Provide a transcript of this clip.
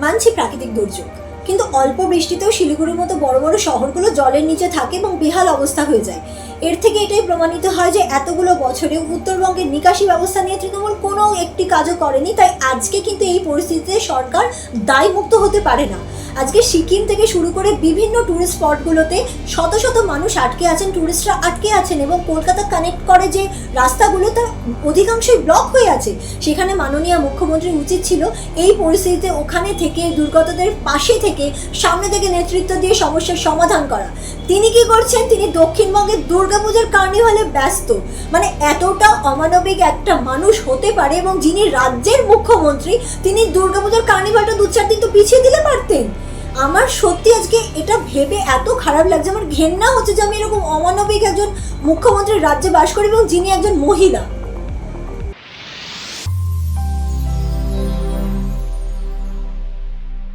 মানছি প্রাকৃতিক দুর্যোগ। কিন্তু অল্প বৃষ্টিতেও শিলিগুড়ির মতো বড় বড় শহরগুলো জলের নিচে থাকে এবং বেহাল অবস্থা হয়ে যায়। এর থেকে এটাই প্রমাণিত হয় যে এতগুলো বছরে উত্তরবঙ্গের নিকাশি ব্যবস্থা নিয়ে তৃণমূল কোনো একটি কাজও করেনি, তাই আজকে কিন্তু এই পরিস্থিতিতে সরকার দায়মুক্ত হতে পারে না। আজকে সিকিম থেকে শুরু করে বিভিন্ন ট্যুরিস্ট স্পটগুলোতে শত শত মানুষ আটকে আছেন ট্যুরিস্টরা আটকে আছেন এবং কলকাতা কানেক্ট করে যে রাস্তাগুলো তা অধিকাংশই ব্লক হয়ে আছে। সেখানে মাননীয় মুখ্যমন্ত্রী উচিত ছিল এই পরিস্থিতিতে ওখানে থেকে দুর্গতদের পাশে থেকে সামনে থেকে নেতৃত্ব দিয়ে সমস্যার সমাধান করা। তিনি কি করছেন? তিনি দক্ষিণবঙ্গের দুর্গাপূজার কার্নিভালে ব্যস্ত। মানে এতটা অমানবিক একটা মানুষ হতে পারে এবং যিনি রাজ্যের মুখ্যমন্ত্রী, তিনি দুর্গাপূজার কার্নিভালটা দু চার দিন তো পিছিয়ে দিলে পারতেন। আমার সত্যি আজকে এটা ভেবে এত খারাপ লাগছে। আমার ঘেন্না হচ্ছে যে আমি এরকম অমানবিক একজন মুখ্যমন্ত্রীর রাজ্যে বাস করি এবং যিনি একজন মহিলা।